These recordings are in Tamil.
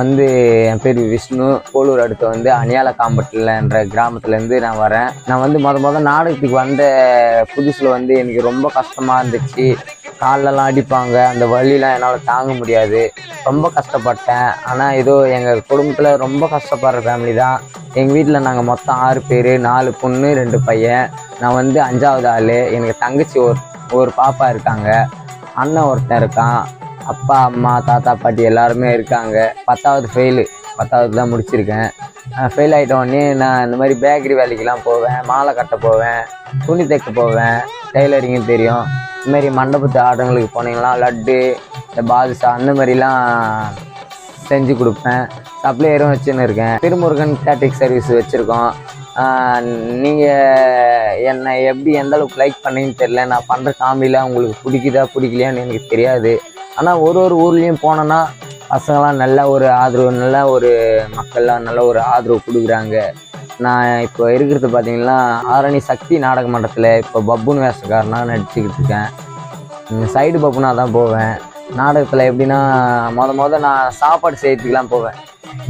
நான் வந்து என் பேர் விஷ்ணு. போலூர் அடுத்து வந்து அணியால காம்பட்டில்ன்ற கிராமத்துலேருந்து நான் வரேன். நான் வந்து மொதல் மொதல் நாடகத்துக்கு வந்த புதுசில் வந்து எனக்கு ரொம்ப கஷ்டமாக இருந்துச்சு. காலெல்லாம் அடிப்பாங்க. அந்த வழிலாம் என்னால் தாங்க முடியாது. ரொம்ப கஷ்டப்பட்டேன். ஆனால் ஏதோ எங்கள் குடும்பத்தில் ரொம்ப கஷ்டப்படுற ஃபேமிலி தான். எங்கள் வீட்டில் நாங்கள் மொத்தம் ஆறு பேர் நாலு பொண்ணு ரெண்டு பையன். நான் வந்து அஞ்சாவது ஆள். எனக்கு தங்கச்சி ஒரு ஒரு பாப்பா இருக்காங்க. அண்ணன் ஒருத்தன் இருக்கான். அப்பா அம்மா தாத்தா பாட்டி எல்லாருமே இருக்காங்க. பத்தாவது ஃபெயிலு பத்தாவது தான் முடிச்சிருக்கேன். ஃபெயில் ஆகிட்ட உடனே நான் இந்த மாதிரி பேக்கரி வேலைக்கெலாம் போவேன் மாலை கட்ட போவேன் துணி தைக்க போவேன் டெய்லரிங்கும் தெரியும். இதுமாரி மண்டபத்து ஆட்டங்களுக்கு போனீங்கன்னா லட்டு இந்த பாதுஷா அந்த மாதிரிலாம் செஞ்சு கொடுப்பேன். சப்ளையரும் வச்சுன்னு இருக்கேன். திருமுருகன் கேட்ரிக் சர்வீஸ் வச்சுருக்கோம். நீங்கள் என்னை எப்படி எந்த அளவுக்கு லைக் பண்ணீங்கன்னு தெரில நான் பண்ணுற காமிலாம் உங்களுக்கு பிடிக்குதா பிடிக்கலையான்னு எனக்கு தெரியாது. ஆனால் ஒரு ஒரு ஊர்லேயும் போனோன்னா பசங்களாம் நல்ல ஒரு ஆதரவு நல்ல ஒரு மக்கள்லாம் நல்ல ஒரு ஆதரவு கொடுக்குறாங்க. நான் இப்போ இருக்கிறது பார்த்தீங்கன்னா ஆரணி சக்தி நாடக மன்றத்தில் இப்போ பப்புன்னு வேஷக்காரனாக நடிச்சுக்கிட்டு இருக்கேன். சைடு பப்புனா தான் போவேன். நாடகத்தில் எப்படின்னா மொத மொதல் நான் சாப்பாடு செய்யறதுக்கெலாம் போவேன்.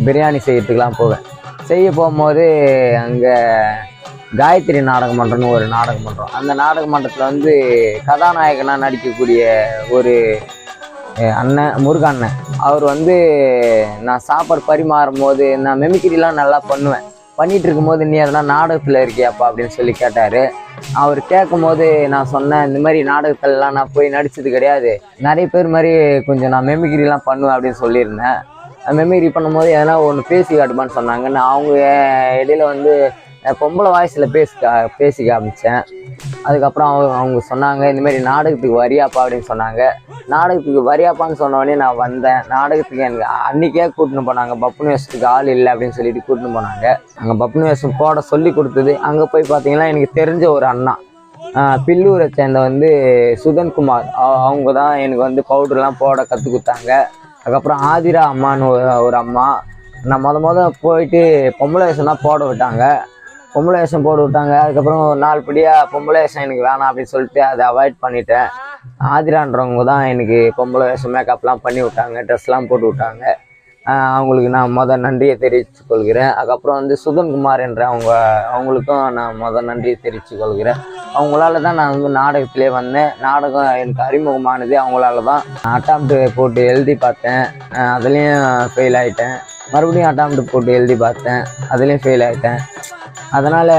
பிரியாணி செய்யறதுக்கெலாம் போவேன். செய்ய போகும்போது அங்கே காயத்ரி நாடக மன்றம்னு ஒரு நாடக மன்றம். அந்த நாடக மன்றத்தில் வந்து கதாநாயகனாக நடிக்கக்கூடிய ஒரு அண்ணன் முருக அண்ணன் அவர் வந்து நான் சாப்பாடு பரிமாறும் போது நான் மெமிக்கிரிலாம் நல்லா பண்ணுவேன். பண்ணிகிட்டு இருக்கும்போது நீ எதனா நாடகத்தில் இருக்கியாப்பா? அப்படின்னு சொல்லி கேட்டார். அவர் கேட்கும்போது நான் சொன்னேன் இந்த மாதிரி நாடகத்திலலாம் நான் போய் நடித்தது கிடையாது. நிறைய பேர் மாதிரி கொஞ்சம் நான் மெமிக்கிரிலாம் பண்ணுவேன் அப்படின்னு சொல்லியிருந்தேன். மெமிக்ரி பண்ணும்போது எதனா ஒன்று பேசி காட்டுமான்னு சொன்னாங்க நான் அவங்க இடையில வந்து பொம்பளை வாய்ஸில் பேசி பேசிக்க பேசி காமிச்சேன். அதுக்கப்புறம் அவங்க அவங்க சொன்னாங்க இந்தமாரி நாடகத்துக்கு வரியாப்பா அப்படின்னு சொன்னாங்க. நாடகத்துக்கு வரியாப்பான்னு சொன்னோடனே நான் வந்தேன். நாடகத்துக்கு எனக்கு அன்றைக்கே கூட்டின்னு போனாங்க. பப்புனு வேஷத்துக்கு ஆள் இல்லை அப்படின்னு சொல்லிட்டு கூட்டின்னு போனாங்க. அங்கே பப்புனு வேஷம் போட சொல்லி கொடுத்தது. அங்கே போய் பார்த்தீங்கன்னா எனக்கு தெரிஞ்ச ஒரு அண்ணா. பில்லூரை சேர்ந்த வந்து சுதன்குமார். அவங்க தான் எனக்கு வந்து பவுடர்லாம் போட கற்றுக் கொடுத்தாங்க. அதுக்கப்புறம் ஆதிரா அம்மான்னு ஒரு ஒரு அம்மா. நான் மொத மொதல் போயிட்டு பொம்பளை வேஷம் தான் போட விட்டாங்க. பொம்பளை வேஷம் போட்டு விட்டாங்க அதுக்கப்புறம் ஒரு நாலு படியாக பொம்பளை வேஷம் எனக்கு வேணாம் அப்படின்னு சொல்லிட்டு அதை அவாய்ட் பண்ணிட்டேன். ஆதிரான்றவங்க தான் எனக்கு பொம்பளை வேஷம் மேக்கப்லாம் பண்ணி விட்டாங்க ட்ரெஸ்லாம் போட்டு விட்டாங்க. அவங்களுக்கு நான் மொதல் நன்றியை தெரிவித்துக் கொள்கிறேன். அதுக்கப்புறம் வந்து சுதன்குமார் என்ற அவங்க அவங்களுக்கும் நான் மொதல் நன்றியை தெரிவித்துக் கொள்கிறேன். அவங்களால தான் நான் வந்து நாடகத்திலே வந்தேன். நாடகம் எனக்கு அறிமுகமானது அவங்களால தான். அட்டாம்ப்ட் போட்டு எழுதி பார்த்தேன். அதுலேயும் ஃபெயில் ஆகிட்டேன் மறுபடியும் அட்டாம்ப்ட் போட்டு எழுதி பார்த்தேன். அதுலேயும் ஃபெயில் ஆகிட்டேன் அதனால்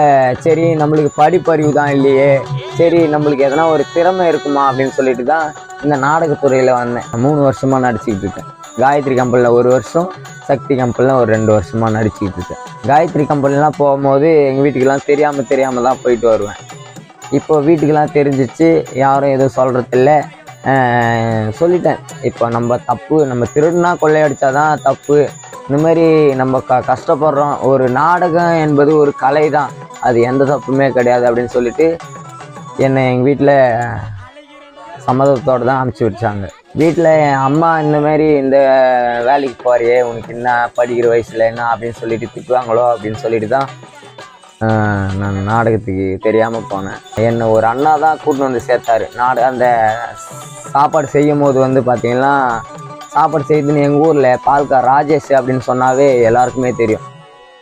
சரி நம்மளுக்கு படிப்பறிவு தான் இல்லையே சரி நம்மளுக்கு எதனா ஒரு திறமை இருக்குமா அப்படின்னு சொல்லிட்டு தான் இந்த நாடகத்துறையில் வந்தேன். மூணு வருஷமாக நடிச்சுக்கிட்டு இருக்கேன். காயத்ரி கம்பெனியில் ஒரு வருஷம் சக்தி கம்பெனியில் ஒரு ரெண்டு வருஷமாக நடிச்சுக்கிட்டு இருக்கேன். காயத்ரி கம்பெனிலாம் போகும்போது எங்கள் வீட்டுக்கெல்லாம் தெரியாமல் தெரியாமல் தான் போயிட்டு வருவேன். இப்போ வீட்டுக்கெல்லாம் தெரிஞ்சிச்சு யாரும் எதுவும் சொல்கிறதில்ல சொல்லிட்டேன். இப்போ நம்ம தப்பு நம்ம திருடுனா கொள்ளையடிச்சாதான் தப்பு. இந்த மாதிரி நம்ம க கஷ்டப்படுறோம். ஒரு நாடகம் என்பது ஒரு கலை தான் அது எந்த தப்புமே கிடையாது அப்படின்னு சொல்லிட்டு என்னை எங்கள் வீட்டில் சம்மதத்தோடு தான் அனுப்பிச்சி வச்சாங்க வீட்டில் என் அம்மா இந்த மாதிரி இந்த வேலைக்கு போறியே உனக்கு என்ன படிக்கிற வயசில் என்ன அப்படின்னு சொல்லிட்டு திட்டுவாங்களோ அப்படின்னு சொல்லிட்டு தான் நான் நாடகத்துக்கு தெரியாமல் போனேன். என்னை ஒரு அண்ணா தான் கூட்டின்னு வந்து சேர்த்தாரு. நாடு அந்த சாப்பாடு செய்யும் போது வந்து பார்த்தீங்கன்னா சாப்பாடு செய்யுதுன்னு எங்கள் ஊரில் பால்கா ராஜேஷ் அப்படின்னு சொன்னாவே எல்லாருக்குமே தெரியும்.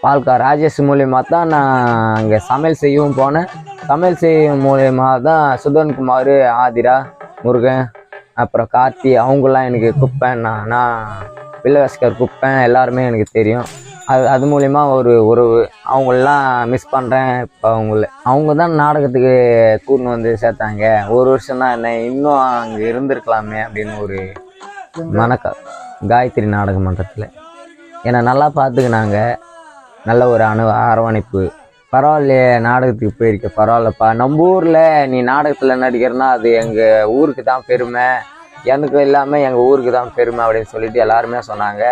பால்கா ராஜேஷ் மூலியமாக தான் நான் அங்கே சமையல் செய்யவும் போனேன். சமையல் செய்யும் மூலயமா தான் சுதன்குமார் ஆதிரா முருகன் அப்புறம் கார்த்தி அவங்களாம் எனக்கு குப்பேன் நான் நான் பில்லவஸ்கர் குப்பேன் எல்லாருமே எனக்கு தெரியும். அது அது மூலிமா ஒரு உறவு. அவங்களெலாம் மிஸ் பண்ணுறேன் இப்போ அவங்கள அவங்க தான் நாடகத்துக்கு கூட்டின்னு வந்து சேர்த்தாங்க. ஒரு வருஷம் தான் என்ன இன்னும் அங்கே இருந்திருக்கலாமே அப்படின்னு ஒரு வணக்கம். காயத்ரி நாடக மன்றத்தில். என்னை நல்லா பார்த்துக்கினாங்க. நல்ல ஒரு அணு அரவணைப்பு. பரவாயில்லையே நாடகத்துக்கு போயிருக்க பரவாயில்லப்பா. நம்ம ஊரில் நீ நாடகத்தில் நடிக்கிறனா அது எங்கள் ஊருக்கு தான் பெருமை. எனக்கு இல்லாமல் எங்கள் ஊருக்கு தான் பெருமை அப்படின்னு சொல்லிட்டு எல்லாருமே சொன்னாங்க.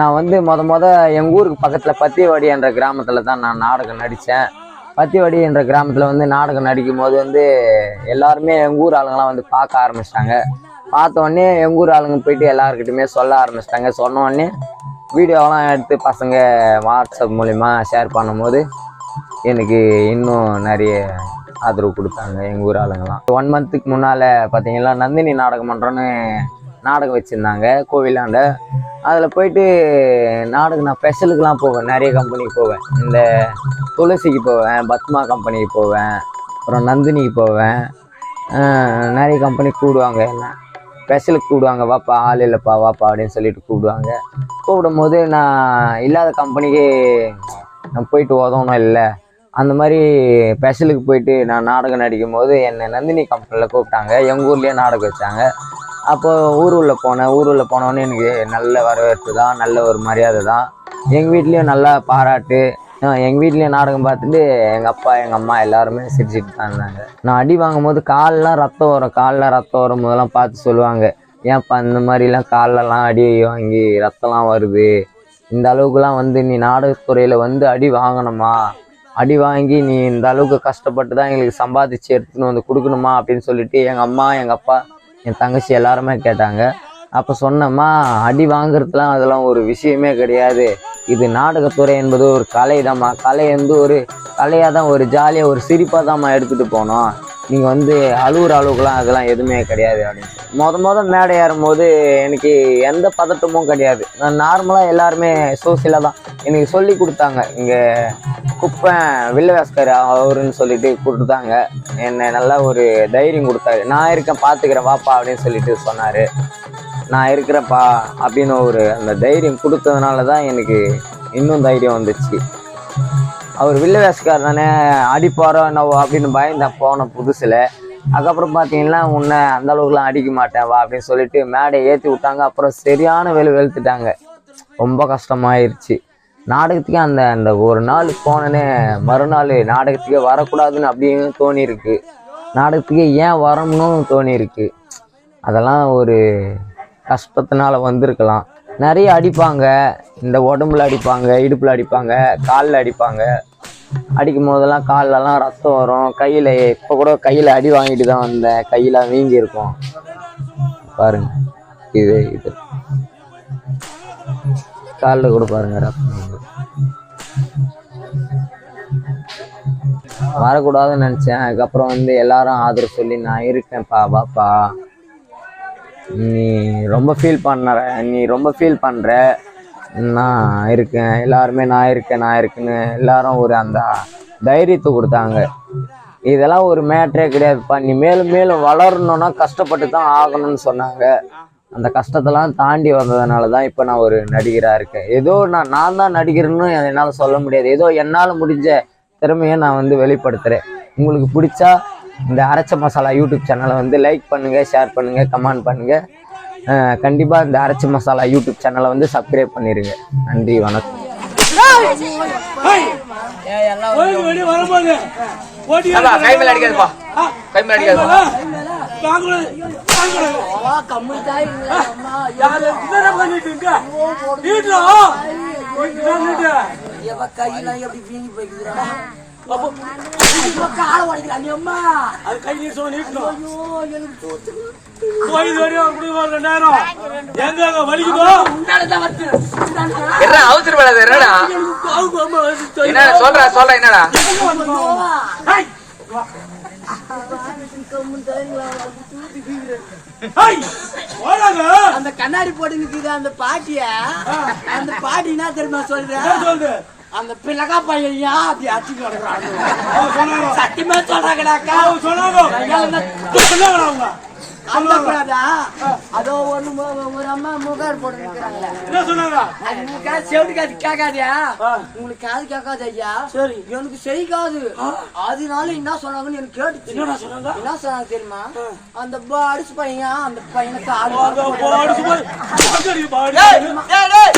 நான் வந்து மொத மொத எங்கள் ஊருக்கு பக்கத்தில் பத்தியவாடி என்ற கிராமத்தில் தான் நான் நாடகம் நடித்தேன் பத்தியவாடி என்ற கிராமத்தில் வந்து நாடகம் நடிக்கும் போது வந்து எல்லாருமே எங்கள் ஊர் ஆளுங்களாம் வந்து பார்க்க ஆரம்பிச்சிட்டாங்க. பார்த்த உடனே எங்கள் ஊர் ஆளுங்க போயிட்டு எல்லாருக்கிட்டையுமே சொல்ல ஆரம்பிச்சிட்டாங்க. சொன்ன உடனே வீடியோலாம் எடுத்து பசங்க வாட்ஸ்அப் மூலிமா ஷேர் பண்ணும்போது எனக்கு இன்னும் நிறைய ஆதரவு கொடுத்தாங்க எங்கள் ஊர் ஆளுங்கலாம் ஒன் மந்த்துக்கு முன்னால் பார்த்தீங்கன்னா நந்தினி நாடகம் மன்றம்னு நாடகம் வச்சுருந்தாங்க கோவிலாண்ட. அதில் போயிட்டு நாடகம் நான் ஸ்பெஷலுக்குலாம் போவேன் நிறைய கம்பெனிக்கு போவேன். இந்த துளசிக்கு போவேன் பத்மா கம்பெனிக்கு போவேன் அப்புறம் நந்தினிக்கு போவேன். நிறைய கம்பெனி கூடுவாங்க என்ன ஸ்பெஷலுக்கு கூப்பிடுவாங்க வாப்பா ஆள் இல்லைப்பா வாப்பா அப்படின்னு சொல்லிட்டு கூப்பிடுவாங்க. கூப்பிடும்போது நான் இல்லாத கம்பெனிக்கு நான் போயிட்டு உதவணும் இல்லை. அந்த மாதிரி ஸ்பெஷலுக்கு போயிட்டு நான் நாடகம் நடிக்கும் போது என்னை நந்தினி கம்பெனியில் கூப்பிட்டாங்க. எங்கள் ஊர்லேயே நாடகம் வச்சாங்க. அப்போது ஊர் உள்ள போனேன். ஊர் உள்ள போனோடனே எனக்கு நல்ல வரவேற்பு தான் நல்ல ஒரு மரியாதை தான். எங்கள் வீட்லேயும் நல்லா பாராட்டு எங்கள் வீட்லேயும் நாடகம் பார்த்துட்டு எங்கள் அப்பா எங்கள் அம்மா எல்லாருமே சிரிச்சுட்டு தான் இருந்தாங்க. நான் அடி வாங்கும் போது ரத்தம் வரும் காலில் ரத்தம் வரும் போதெல்லாம் பார்த்து சொல்லுவாங்க. ஏன்ப்பா இந்த மாதிரிலாம் கால்லலாம் அடி வாங்கி ரத்தம்லாம் வருது. இந்த அளவுக்குலாம் வந்து நீ நாடகத்துறையில் வந்து அடி வாங்கணுமா? அடி வாங்கி நீ இந்த அளவுக்கு கஷ்டப்பட்டு தான் எங்களுக்கு சம்பாதிச்சு எடுத்துன்னு வந்து கொடுக்கணுமா? அப்படின்னு சொல்லிட்டு எங்கள் அம்மா எங்கள் அப்பா என் தங்கச்சி எல்லாருமே கேட்டாங்க. அப்போ சொன்னம்மா அடி வாங்குறதுலாம் அதெல்லாம் ஒரு விஷயமே கிடையாது. இது நாடகத்துறை என்பது ஒரு கலை தான்மா கலை வந்து ஒரு கலையாக தான் ஒரு ஜாலியாக ஒரு சிரிப்பாக தான்மா எடுத்துகிட்டு போனோம். நீங்கள் வந்து அழுகுற அளவுக்குலாம் அதெல்லாம் எதுவுமே கிடையாது அப்படின்னு. மொத மொதல் மேடை ஏறும்போது எனக்கு எந்த பதட்டமும் கிடையாது. நான் நார்மலாக எல்லாருமே சோசியலாக தான். எனக்கு சொல்லி கொடுத்தாங்க. இங்கே குப்பை வில்லவாஸ்கர் அவருன்னு சொல்லிட்டு கொடுத்தாங்க என்னை நல்லா ஒரு தைரியம் கொடுத்தாரு. நான் இருக்கேன் பார்த்துக்கிறேன் வாப்பா அப்படின்னு சொல்லிட்டு சொன்னார். நான் இருக்கிறேன்ப்பா அப்படின்னு ஒரு அந்த தைரியம் கொடுத்ததுனால தான் எனக்கு இன்னும் தைரியம் வந்துச்சு. அவர் வில்லவேஸ்கார் தானே அடிப்பாரோ என்னவோ அப்படின்னு பயந்தேன் போன புதுசில். அதுக்கப்புறம் பார்த்தீங்கன்னா உன்னை அந்த அளவுக்குலாம் அடிக்க மாட்டேன் வா அப்படின்னு சொல்லிட்டு மேடையை ஏற்றி விட்டாங்க. அப்புறம் சரியான வெளு வெளுத்துட்டாங்க. ரொம்ப கஷ்டமாயிருச்சு. நாடகத்துக்கே அந்த அந்த ஒரு நாள் போனனே மறுநாள் நாடகத்துக்கே வரக்கூடாதுன்னு அப்படின்னு தோணியிருக்கு. நாடகத்துக்கே ஏன் வரணும்னு தோணியிருக்கு. அதெல்லாம் ஒரு கஷ்டத்தினால வந்திருக்கலாம். நிறைய அடிப்பாங்க. இந்த உடம்புல அடிப்பாங்க இடுப்பில் அடிப்பாங்க காலில் அடிப்பாங்க. அடிக்கும் போதெல்லாம் கால்லலாம் ரத்தம் வரும். கையில் இப்போ கூட கையில் அடி வாங்கிட்டு தான் வந்தேன். கையெல்லாம் வீங்கி இருக்கும். பாருங்க. இது இது. காலில் கூட பாருங்க ரத்தம் வரக்கூடாதுன்னு நினச்சேன். அதுக்கப்புறம் வந்து எல்லாரும் ஆதரவு சொல்லி நான் இருக்கேன்ப்பா பாப்பா நீ ரொம்ப ஃபீல் பண்ணற நீ ரொம்ப ஃபீல் பண்ணுற நான் இருக்கேன் எல்லாருமே நான் இருக்கேன் நான் இருக்கேன்னு எல்லாரும் ஒரு அந்த தைரியத்தை கொடுத்தாங்க. இதெல்லாம் ஒரு மேட்ரே கிடையாதுப்பா. நீ மேலும் மேலும் வளரணும்னா கஷ்டப்பட்டு தான் ஆகணும்னு சொன்னாங்க. அந்த கஷ்டத்தெல்லாம் தாண்டி வந்ததுனால தான் இப்போ நான் ஒரு நடிகராக இருக்கேன். ஏதோ நான் நான் தான் நடிகர்னு என்னால் சொல்ல முடியாது. ஏதோ என்னால் முடிஞ்ச திறமையை நான் வந்து வெளிப்படுத்துகிறேன் உங்களுக்கு பிடிச்சா இந்த அரைச்ச மசாலா யூடியூப் சேனலை வந்து லைக் பண்ணுங்கள் ஷேர் பண்ணுங்கள் கமெண்ட் பண்ணுங்கள் கண்டிப்பாக இந்த அரைச்ச மசாலா யூடியூப் சேனலை வந்து சப்ஸ்கிரைப் பண்ணிடுங்க நன்றி வணக்கம் கோயில் வெளியே வரும்போது ஓடி ஏப்பா, கை மேல அடிக்காதுப்பா கை மேல அடிக்காதுப்பா வாங்கக்கூடாது, வாங்கக்கூடாது. யாரு என்னடா பண்ணிட்டு அப்போ, அது கை நீட்டு நீட்டணும். கோயில் எங்க அங்க வலிக்குதோ? என்ன அவசர வேலை என்னடா? என்ன சொல்ற சொல்ற என்னடா. அந்த கண்ணாடி போட்டு நிக்குது அந்த பாட்டிய அந்த பாட்டி என்ன தெரியுமா என்ன சொல்றேன்? அந்த பிள்ளகா பையன் அப்படி அடிச்சு கிடக்குறாங்க? சத்தியமா சொல்றாங்கடாக்கா? சொன்னாங்களா அவங்க? அதோ ஒண்ணு ஒரு அம்மா முகார் போட்டு நிக்கிறாங்களே என்ன சொன்னாங்க அது முகா செவிட்டு காது கேட்காதியா. உங்களுக்கு காது கேட்காது ஐயா. சரி. எனக்கு செரிக்காது அதனால என்ன சொன்னாங்கன்னு எனக்கு கேட்டுச்சு. சொன்னாங்க? என்ன சொன்னாங்க தெரியுமா? அந்த அடிச்சு பையன் அந்த பையனுக்கு ஆள்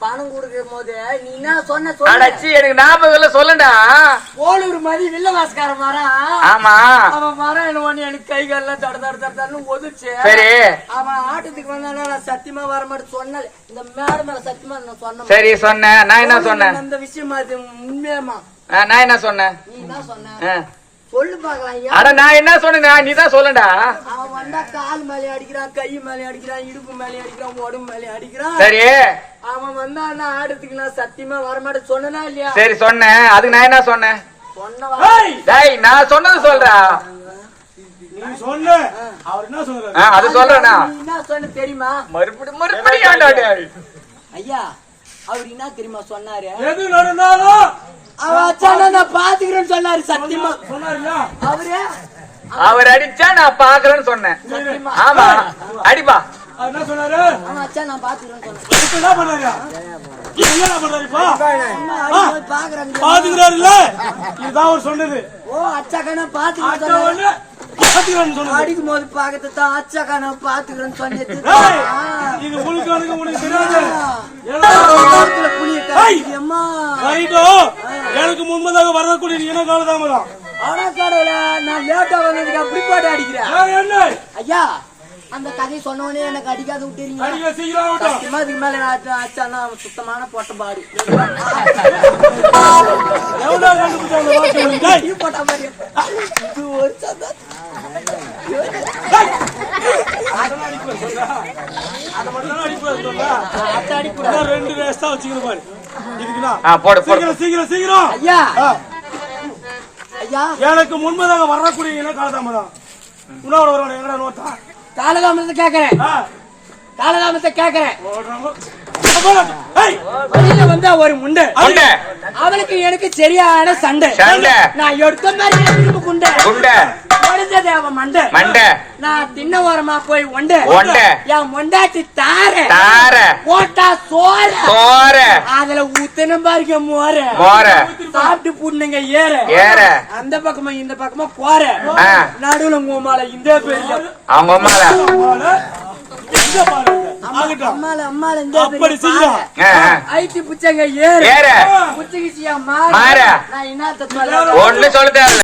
பணம் இந்த கொடுக்கும் போது நீ என்ன சொன்ன அடச்சி எனக்கு ஞாபகம் இல்ல சொல்லண்டா போலூர் மாதிரி வில்லவாசக்காரன் வரான் ஆமா. அவன் வரான் என்ன பண்ணி எனக்கு கை கால்லாம் தட தட தட தடன்னு ஒதுச்சு. சரி. அவன் ஆட்டத்துக்கு வந்தானா நான் சத்தியமா வர மாட்டேன் சொன்னல இந்த மேட மேல சத்தியமா நான் சொன்னேன் சரி சொன்னேன். நான் என்ன சொன்னேன்? அந்த விஷயம் அது உண்மையாமா நான் என்ன சொன்னேன்? நீ என்ன சொன்ன. சொல்லு பாக்கலாம் அட நான் என்ன சொன்னேன்? நீ தான் சொல்லண்டா அவன் வந்தா கால் மேலே அடிக்கிறான் கை மேலே அடிக்கிறான் இடுப்பு மேலே அடிக்கிறான் உடம்பு மேலே அடிக்கிறான். சரி. அவன் வந்தான்னா ஆடுறதுக்கு நான் சத்தியமா வரமாட்டேன். சொன்னனா இல்லையா? சரி சொன்னேன். அதுக்கு நான் என்ன சொன்னேன்? டேய் நான் சொன்னது சொல்றா. நீ சொன்ன அவர் என்ன சொல்றாரு? அது சொல்றேனா? என்ன சொன்ன தெரியுமா? மறுபடியும்? ஐயா அவர் என்ன தெரியுமா சொன்னாரு? எது நடந்தாலும் பாத்துக்கிறேன்னு சொன்னாரு சத்தியமா. அவரு அவர் அடிச்சா நான் பாக்குறேன்னு சொன்னேன். ஆமா அடிப்பா அவர் என்ன சொன்னாரு? அவன் அச்சா நான் பாத்துக்கிறேன்னு சொன்னேன். இப்ப என்ன பண்ணாரு? பாக்குறாங்க. பாத்துக்கிறாருல்ல? இதுதான் அவர் சொன்னது. ஓ அச்சா பாத்துக்கிறான்னு சொன்னது. அடிக்கும் போது பாக்கத்தை தான் அச்சாக்கா நான் பாத்துக்கிறேன்னு சொன்னது. இது முழுக்கானுக்கு உனக்கு தெரியாது. எனக்கு முன்பதாக வரக்கூடிய இன காலதாமதம் ஆனா கடவுள நான் லேட்டா வந்ததுக்கு அப்படி போட்டு அடிக்கிறேன். என்ன? ஐயா அந்த கதையை சொன்ன உடனே எனக்கு அடிக்காத விட்டுறீங்க. அடிக்க சீக்கிரம் ஆகட்டும் சத்தியமா இதுக்கு மேல அச்சானா சுத்தமான பொட்ட பாடு. எவ்வளவு கண்டுபிடிச்ச அந்த வார்த்தை? உனக்கு? டேய், நீ போட்ட மாதிரி இது ஒரு சந்தா. அதை ரெண்டு வேஸ்ட் ஆ, போடு, போடு. சீக்கிரம் சீக்கிரம் சீக்கிரம். ஐயா. ஐயா. எனக்கு முன்பதாக வரக்கூடிய இன காலதாமதம். உணவோட வருவான எங்கடா நோட்டா காலகாமத்தை கேக்குறேன். ஆ, காலகாமத்தை வெளியில வந்தா ஒரு முண்டை. குண்டை அவனுக்கு எனக்கு சரியான சண்டை. நான் எடுத்த மாதிரி திரும்ப குண்டை. குண்டை. உடைஞ்சது அவன் மண்டை. மண்டை. நான் தின்ன ஓரமா போய் ஒண்டை. ஒண்டை. என் தார. தார. போட்டா சோற. சோற. அதுல ஊத்தன பாருங்க மோர. மோர. சாப்பிட்டு புண்ணுங்க ஏற. ஏற. அந்த பக்கமா இந்த பக்கமா போற. ஆ. நடுவுல உமால இந்த பெரிய அவங்க அம்மால. போடா. எங்க பாருங்க? ஆகட்டும். அம்மால அம்மால இந்த அப்படி ஆ. ஐத்தி புச்சங்க ஏற. ஏற. புச்சகிச்சியா மாற. நான் என்னத்த சொல்ல ஒண்ணு சொல்ல